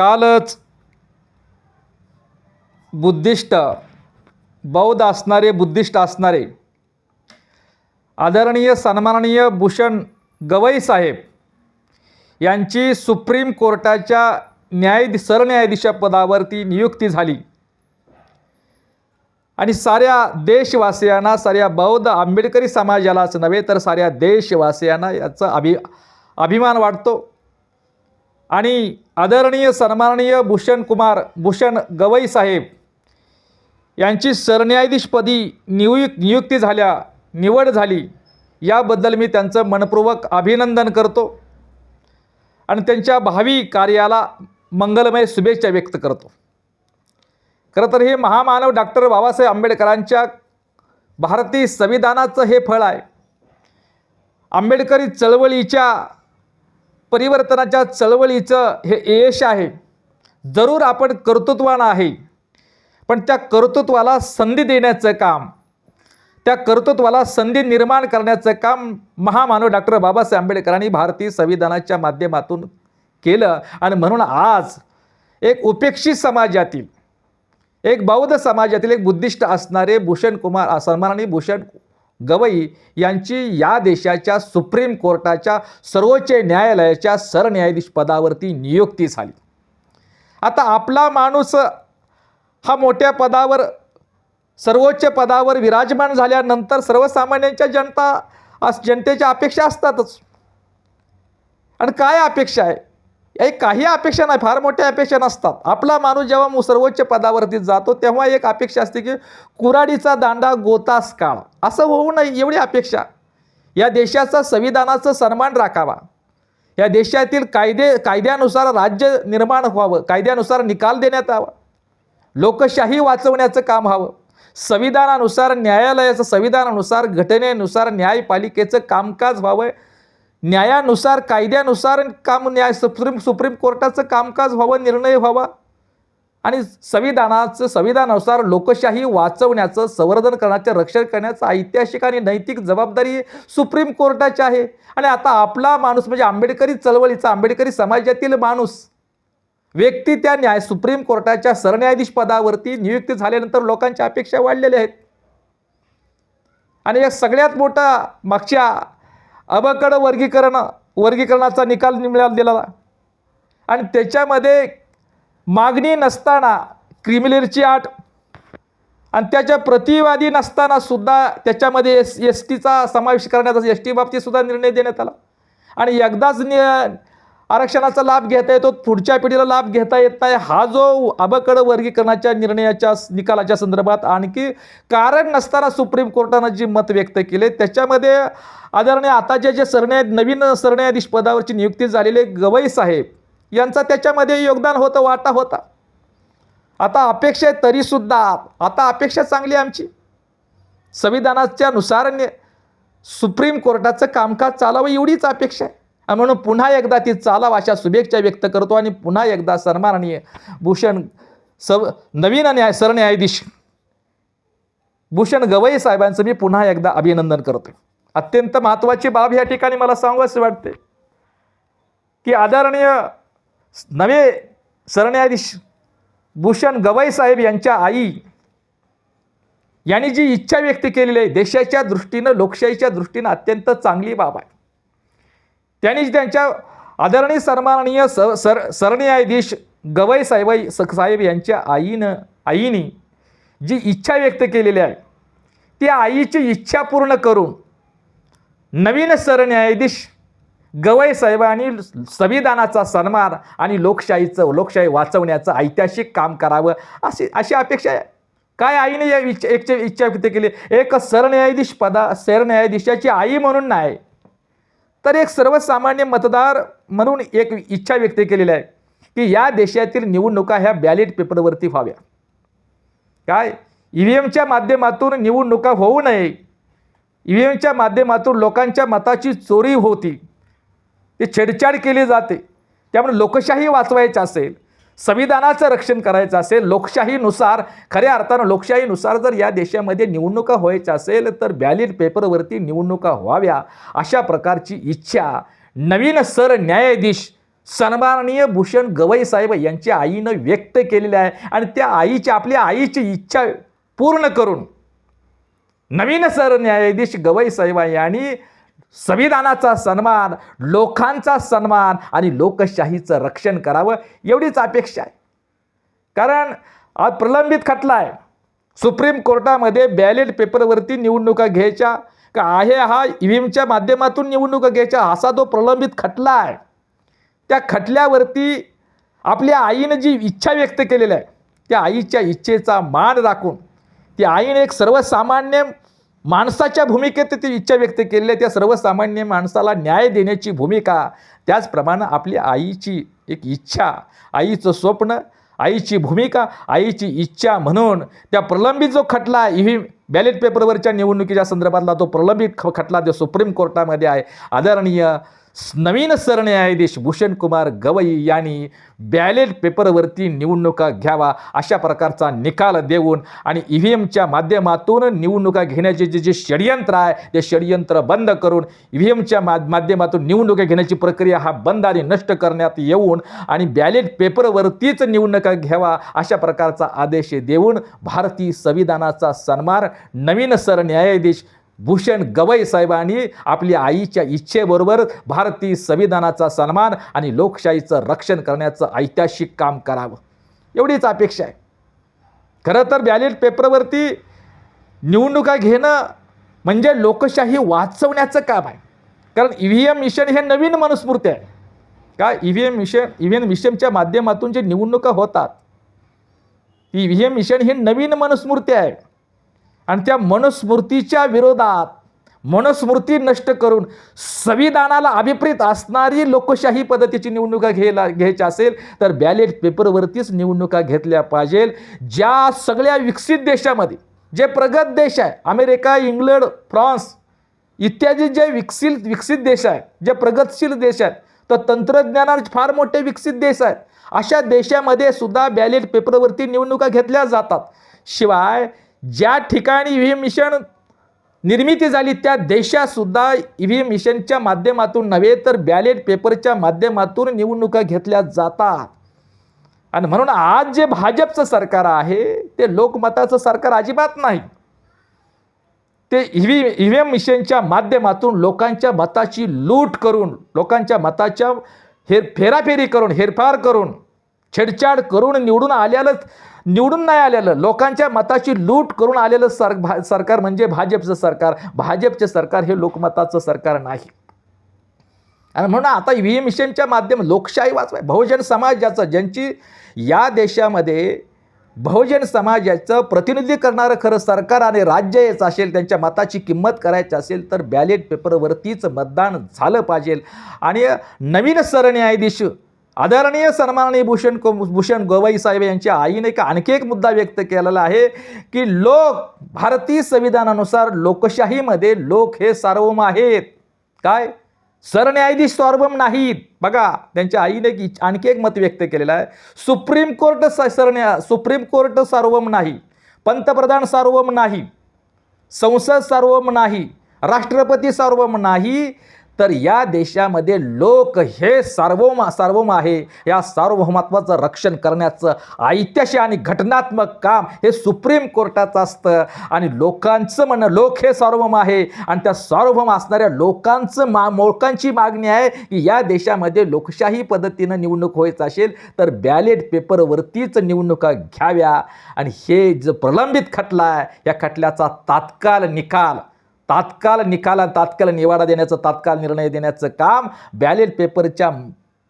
कालच बुद्धिस्ट बौद्ध असणारे बुद्धिस्ट असणारे आदरणीय सन्माननीय भूषण गवई साहेब यांची सुप्रीम कोर्टाच्या न्याय सरन्यायाधीशा पदावरती नियुक्ती झाली. आणि साऱ्या देशवासियांना साऱ्या बौद्ध आंबेडकरी समाजालाच नव्हे तर साऱ्या देशवासियांना याचा अभि अभिमान वाटतो. आणि आदरणीय सन्माननीय भूषण कुमार भूषण गवई साहेब यांची सरन्यायाधीशपदी नियुक नियुक्ती झाल्या निवड झाली. याबद्दल मी त्यांचं मनपूर्वक अभिनंदन करतो आणि त्यांच्या भावी कार्याला मंगलमय शुभेच्छा व्यक्त करतो. खरं तर हे महामानव डॉक्टर बाबासाहेब आंबेडकरांच्या भारतीय संविधानाचं हे फळ आहे. आंबेडकरी चळवळीच्या परिवर्तनाच्या चळवळीचं हे यश आहे. जरूर आपण कर्तृत्वानं आहे. पण त्या कर्तृत्वाला संधी देण्याचं काम त्या कर्तृत्वाला संधी निर्माण करण्याचं काम महामानव डॉक्टर बाबासाहेब आंबेडकरांनी भारतीय संविधानाच्या माध्यमातून केलं. आणि म्हणून आज एक उपेक्षित समाजातील एक बौद्ध समाजातील एक बुद्धिस्ट असणारे भूषण कुमार सन्मानाने भूषण गवई यांची या देशाच्या सुप्रीम कोर्टाच्या सर्वोच्च न्यायालयाच्या सरन्यायाधीश पदावरती नियुक्ती झाली. आता आपला माणूस हा मोठ्या पदावर सर्वोच्च पदावर विराजमान झाल्यानंतर सर्वसामान्यांच्या जनता जनतेच्या अपेक्षा असतातच. आणि काय अपेक्षा आहे? एक काही अपेक्षा नाही फार मोठ्या अपेक्षा नसतात. आपला माणूस जेव्हा सर्वोच्च पदावरती जातो तेव्हा एक अपेक्षा असते की कुराडीचा दांडा गोतास काळ. असं होऊ नये एवढी अपेक्षा. या देशाचा संविधानाचा सन्मान राखावा. या देशातील कायदे कायद्यानुसार राज्य निर्माण व्हावं कायद्यानुसार निकाल देण्यात यावा. लोकशाही वाचवण्याचं काम हवं संविधानानुसार न्यायालयाचं संविधानानुसार घटनेनुसार न्यायपालिकेचं कामकाज व्हावं. न्यायानुसार कायद्यानुसार काम न्याय सुप्रीम सुप्रीम कोर्टाचं कामकाज व्हावं निर्णय व्हावा. आणि संविधानाचं संविधानानुसार लोकशाही वाचवण्याचं संवर्धन करण्याचं रक्षण करण्याचं ऐतिहासिक आणि नैतिक जबाबदारी सुप्रीम कोर्टाची आहे. आणि आता आपला माणूस म्हणजे आंबेडकरी चळवळीचा आंबेडकरी समाजातील माणूस. व्यक्ती त्या न्याय सुप्रीम कोर्टाच्या सरन्यायाधीश पदावरती नियुक्ती झाल्यानंतर लोकांच्या अपेक्षा वाढलेल्या आहेत. आणि या सगळ्यात मोठा मागच्या अबकड वर्गीकरण वर्गीकरणाचा निकाल मिळाला दिला. आणि त्याच्यामध्ये मागणी नसताना क्रिमिलेरची आठ आणि त्याच्या प्रतिवादी नसताना सुद्धा त्याच्यामध्ये एस एस टीचा समावेश करण्याचा एस टी बाबतीत सुद्धा निर्णय देण्यात आला. आणि एकदाच नि आरक्षणाचा लाभ घेता येतो पुढच्या पिढीला लाभ घेता येत नाही. हा जो अबकड वर्गीकरणाच्या निर्णयाच्या निकालाच्या संदर्भात आणखी कारण नसताना सुप्रीम कोर्टानं जी मत व्यक्त केले त्याच्यामध्ये आदरणीय आताचे जे सरन्याय नवीन सरन्यायाधीश पदावरची नियुक्ती झालेले गवई साहेब यांचा त्याच्यामध्ये योगदान होतं वाटा होता. आता अपेक्षा आहे तरीसुद्धा आता अपेक्षा चांगली आहे आमची. संविधानाच्या नुसार सुप्रीम कोर्टाचं कामकाज चालावं एवढीच अपेक्षा आहे. म्हणून पुन्हा एकदा ती चालाव अशा शुभेच्छा व्यक्त करतो आणि पुन्हा एकदा सन्माननीय भूषण सव नवीन न्याय सरन्यायाधीश भूषण गवई साहेबांचं मी पुन्हा एकदा अभिनंदन करतो अत्यंत महत्त्वाची बाब या ठिकाणी मला सांगावंसं वाटते की आदरणीय नवे सरन्यायाधीश भूषण गवई साहेब यांच्या आई यांनी जी इच्छा व्यक्त केलेली आहे देशाच्या दृष्टीनं लोकशाहीच्या दृष्टीनं अत्यंत चांगली बाब आहे. त्यांनी त्यांच्या आदरणीय सन्माननीय स सर सरन्यायाधीश गवई साहेब साहेब यांच्या आईनं आईने जी इच्छा व्यक्त केलेली आहे ती आईची इच्छा पूर्ण करून नवीन सरन्यायाधीश गवई साहेबांनी संविधानाचा सन्मान आणि लोकशाहीचं लोकशाही वाचवण्याचं ऐतिहासिक काम करावं अशी अशी अपेक्षा आहे. काय आईने या इच्छा इच्छा व्यक्त केली? एक सरन्यायाधीश पदा सरन्यायाधीशाची आई म्हणून नाही. तर एक सर्वसामान्य मतदार म्हणून एक इच्छा व्यक्त केलेली आहे की या देशातील निवडणुका ह्या बॅलेट पेपरवरती व्हाव्या. काय? ई व्ही एमच्या माध्यमातून निवडणुका होऊ नये. ई व्ही एमच्या माध्यमातून लोकांच्या मताची चोरी होती. ती छेडछाड केली जाते. त्यामुळे लोकशाही वाचवायची असेल संविधानाचं रक्षण करायचं असेल लोकशाहीनुसार खऱ्या अर्थानं लोकशाहीनुसार जर या देशामध्ये निवडणुका व्हायच्या असेल तर बॅलेट पेपरवरती निवडणुका व्हाव्या अशा प्रकारची इच्छा नवीन सर न्यायाधीश सन्माननीय भूषण गवई साहेब यांच्या आईनं व्यक्त केलेले आहे. आणि त्या आईची आपल्या आईची इच्छा पूर्ण करून नवीन सरन्यायाधीश गवई साहेब यांनी संविधानाचा सन्मान लोकांचा सन्मान आणि लोकशाहीचं रक्षण करावं एवढीच अपेक्षा आहे. कारण आज प्रलंबित खटला आहे सुप्रीम कोर्टामध्ये बॅलेट पेपरवरती निवडणुका घ्यायच्या का आहे हा ई माध्यमातून निवडणुका घ्यायच्या असा जो प्रलंबित खटला आहे. त्या खटल्यावरती आपल्या आईनं जी इच्छा व्यक्त केलेली आहे त्या आईच्या इच्छेचा मान राखून ती आईने एक सर्वसामान्य माणसाच्या भूमिकेत ती इच्छा व्यक्त केलेल्या त्या सर्वसामान्य माणसाला न्याय देण्याची भूमिका त्याचप्रमाणे आपली आईची एक इच्छा आईचं स्वप्न आईची भूमिका आईची इच्छा म्हणून त्या प्रलंबित जो खटला ही बॅलेट पेपरवरच्या निवडणुकीच्या संदर्भातला तो प्रलंबित ख खटला जो सुप्रीम कोर्टामध्ये आहे. आदरणीय नवीन सरन्यायाधीश भूषण कुमार गवई यांनी बॅलेट पेपरवरती निवडणुका घ्यावा अशा प्रकारचा निकाल देऊन आणि ई व्ही एमच्या माध्यमातून निवडणुका घेण्याचे जे जे षडयंत्र आहे ते षडयंत्र बंद करून ई व्ही एमच्या मा माध्यमातून निवडणुका घेण्याची प्रक्रिया हा बंद आणि नष्ट करण्यात येऊन आणि बॅलेट पेपरवरतीच निवडणुका घ्यावा अशा प्रकारचा आदेश देऊन भारतीय संविधानाचा सन्मान नवीन सरन्यायाधीश भूषण गवई साहेबांनी आपल्या आईच्या इच्छेबरोबर भारतीय संविधानाचा सन्मान आणि लोकशाहीचं रक्षण करण्याचं ऐतिहासिक काम करावं. एवढीच अपेक्षा आहे. खरं तर बॅलेट पेपरवरती निवडणुका घेणं म्हणजे लोकशाही वाचवण्याचं काम आहे. कारण ई व्ही एम मिशन हे नवीन मनुस्मृती आहे. का E V M machine E V M मिशनच्या माध्यमातून जे निवडणुका होतात ई व्ही एम मिशन हे नवीन मनुस्मृती आहे. आणि त्या मनुस्मृतीच्या विरोधात मनुस्मृती नष्ट करून संविधानाला अभिप्रेत असणारी लोकशाही पद्धतीची निवडणुका घ्यायला घ्यायची असेल तर बॅलेट पेपरवरतीच निवडणुका घेतल्या पाहिजे. ज्या सगळ्या विकसित देशामध्ये जे प्रगत देश आहे अमेरिका इंग्लंड फ्रान्स इत्यादी जे विकसित विकसित देश आहेत जे प्रगतशील देश आहेत तर तंत्रज्ञानात फार मोठे विकसित देश आहेत. अशा देशामध्ये सुद्धा बॅलेट पेपरवरती निवडणुका घेतल्या जातात. शिवाय ज्या ठिकाणी ई व्ही एम मिशन निर्मिती झाली त्या देशातसुद्धा ई व्ही एम मिशनच्या माध्यमातून नव्हे तर बॅलेट पेपरच्या माध्यमातून निवडणुका घेतल्या जातात. आणि म्हणून आज जे भाजपचं सरकार आहे ते लोकमताचं सरकार अजिबात नाही. ते E V E V M मिशनच्या माध्यमातून लोकांच्या मताची लूट करून लोकांच्या मताच्या हेर फेराफेरी करून हेरफार करून छेडछाड करून निवडून आलेलं निवडून नाही आलेलं. लोकांच्या मताची लूट करून आलेलं सर भा सरकार म्हणजे भाजपचं सरकार. भाजपचे सरकार हे लोकमताचं सरकार नाही. आणि म्हणून आता ई व्ही एम मिशनच्या माध्यम लोकशाही वाचवाय. बहुजन समाजाचं ज्यांची या देशामध्ये बहुजन समाजाचं प्रतिनिधी करणारं खरं सरकार आणि राज्य याचं असेल त्यांच्या मताची किंमत करायची असेल तर बॅलेट पेपरवरतीच मतदान झालं पाहिजे. आणि नवीन सरन्यायाधीश आदरणीय सन्माननीय भूषण को भूषण गोवाई साहेब यांच्या आईने एक आणखी एक मुद्दा व्यक्त केलेला आहे की लोक भारतीय संविधानानुसार लोकशाहीमध्ये लोक हे सार्वम आहेत. काय? सरन्यायाधीश सार्वम नाहीत. बघा त्यांच्या आईने आणखी एक मत व्यक्त केलेलं आहे. सुप्रीम कोर्ट सरन्या सुप्रीम कोर्ट सार्वम नाही. पंतप्रधान सार्वम नाही. संसद सार्वम नाही. राष्ट्रपती सार्वम नाही. तर या देशामध्ये लोक हे सार्वभौम सार्वभौम आहे. या सार्वभौमत्वाचं रक्षण करण्याचं ऐतिहासिक आणि घटनात्मक काम हे सुप्रीम कोर्टाचं असतं. आणि लोकांचं म्हणणं लोक हे सार्वभौम आहे. आणि त्या सार्वभौम असणाऱ्या लोकांचं मा मोळकांची मागणी आहे की या देशामध्ये लोकशाही पद्धतीनं निवडणूक व्हायचं असेल तर बॅलेट पेपरवरतीच निवडणुका घ्याव्या. आणि हे जो प्रलंबित खटला आहे या खटल्याचा तात्काळ निकाल तात्काळ निकाला तात्काळ निवाडा देण्याचं तात्काळ निर्णय देण्याचं काम बॅलेट पेपरच्या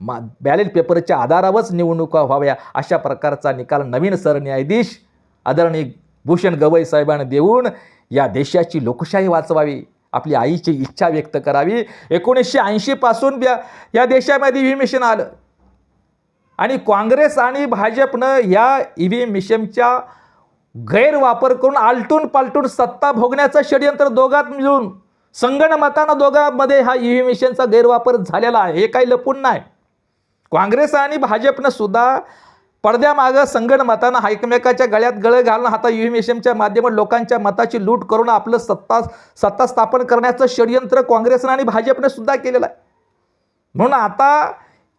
मा बॅलेट पेपरच्या आधारावरच निवडणुका व्हाव्या अशा प्रकारचा निकाल नवीन सरन्यायाधीश आदरणीय भूषण गवई साहेबांना देऊन या देशाची लोकशाही वाचवावी आपली आईची इच्छा व्यक्त करावी. एकोणीसशे ऐंशीपासून ब्या या देशामध्ये व्ही मिशन आलं. आणि काँग्रेस आणि भाजपनं या ई व्ही मिशनच्या गैरवापर करून आलटून पालटून सत्ता भोगण्याचं षडयंत्र दोघात मिळून संगणमतानं दोघांमध्ये हा ई व्ही मिशनचा गैरवापर झालेला आहे. हे काही लपून नाही. काँग्रेस आणि भाजपनं सुद्धा पडद्यामागं संगणमतानं एकमेकाच्या गळ्यात गळं घालून आता ई व्ही मिशनच्या माध्यमात लोकांच्या मताची लूट करून आपलं सत्ता सत्ता स्थापन करण्याचं षडयंत्र काँग्रेसनं आणि भाजपनं सुद्धा केलेलं आहे. म्हणून आता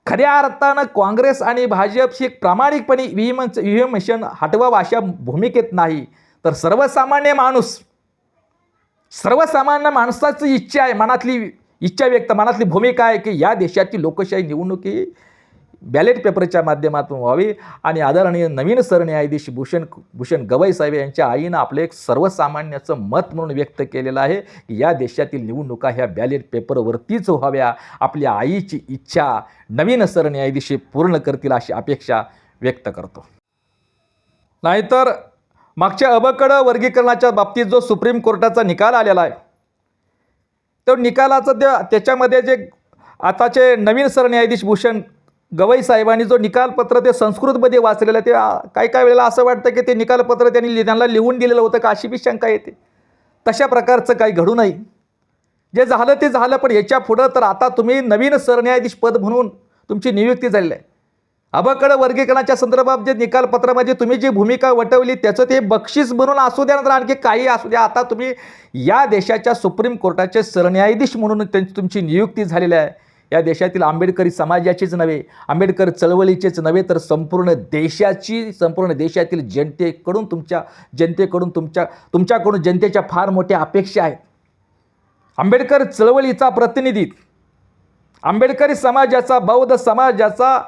खऱ्या अर्थानं काँग्रेस आणि भाजपशी प्रामाणिकपणे व्ही एम एम मिशन हटवावं अशा भूमिकेत नाही. तर सर्वसामान्य माणूस सर्वसामान्य माणसाची इच्छा आहे मनातली इच्छा व्यक्त मनातली भूमिका आहे की या देशाची लोकशाही निवडणूक ही बॅलेट पेपरच्या माध्यमातून व्हावी आणि आदरणीय नवीन सरन्यायाधीश भूषण भूषण गवई साहेब यांच्या आईनं आपलं एक सर्वसामान्याचं मत म्हणून व्यक्त केलेलं आहे की या देशातील निवडणुका ह्या बॅलेट पेपरवरतीच व्हाव्या. आपल्या आईची इच्छा नवीन सरन्यायाधीश पूर्ण करतील अशी अपेक्षा व्यक्त करतो. नाहीतर मागच्या अबकड वर्गीकरणाच्या बाबतीत जो सुप्रीम कोर्टाचा निकाल आलेला आहे तो निकालाचं त्या त्याच्यामध्ये जे आताचे नवीन सरन्यायाधीश भूषण गवई साहेबांनी जो निकालपत्र ते संस्कृतमध्ये वाचलेलं आहे ते काही काही वेळेला असं वाटतं की ते निकालपत्र त्यांनी त्यांना लिहून दिलेलं होतं का अशी बी शंका येते. तशा प्रकारचं काही घडू नाही. जे झालं ते झालं पण याच्या पुढं तर आता तुम्ही नवीन सरन्यायाधीश पद म्हणून तुमची नियुक्ती झालेली आहे. अबकड वर्गीकरणाच्या संदर्भात जे निकालपत्रामध्ये तुम्ही जी भूमिका वटवली त्याचं ते बक्षीस म्हणून असू द्या नंतर आणखी काही असू द्या. आता तुम्ही या देशाच्या सुप्रीम कोर्टाचे सरन्यायाधीश म्हणून त्यांची तुमची नियुक्ती झालेली आहे. या देशातील आंबेडकरी समाजाचीच नव्हे आंबेडकर चळवळीचेच नव्हे तर संपूर्ण देशाची संपूर्ण देशातील जनतेकडून तुमच्या जनतेकडून तुमच्या तुमच्याकडून जनतेच्या फार मोठ्या अपेक्षा आहेत. आंबेडकर चळवळीचा प्रतिनिधी आंबेडकरी समाजाचा बौद्ध समाजाचा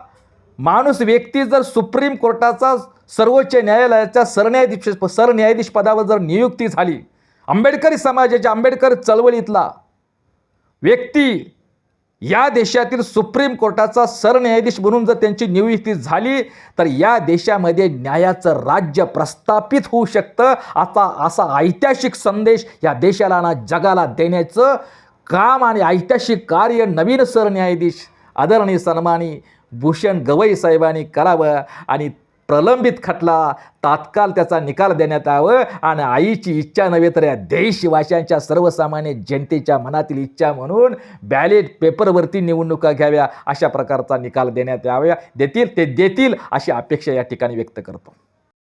माणूस व्यक्ती जर सुप्रीम कोर्टाचा सर्वोच्च न्यायालयाच्या सरन्यायाधीश सरन्यायाधीश पदावर जर नियुक्ती झाली आंबेडकरी समाजाच्या आंबेडकर चळवळीतला व्यक्ती या देशातील सुप्रीम कोर्टाचा सरन्यायाधीश म्हणून जर त्यांची नियुक्ती झाली तर या देशामध्ये न्यायाचं राज्य प्रस्थापित होऊ शकतं आता असा ऐतिहासिक संदेश या देशाला ना जगाला देण्याचं काम आणि ऐतिहासिक कार्य नवीन सरन्यायाधीश आदरणीय सन्मानी भूषण गवई साहेबांनी करावं आणि प्रलंबित खटला तात्काळ त्याचा निकाल देण्यात यावं आणि आईची इच्छा नव्हे तर या देशवाशांच्या सर्वसामान्य जनतेच्या मनातील इच्छा म्हणून बॅलेट पेपरवरती निवडणुका घ्याव्या अशा प्रकारचा निकाल देण्यात याव्या देतील ते देतील अशी अपेक्षा या ठिकाणी व्यक्त करतो.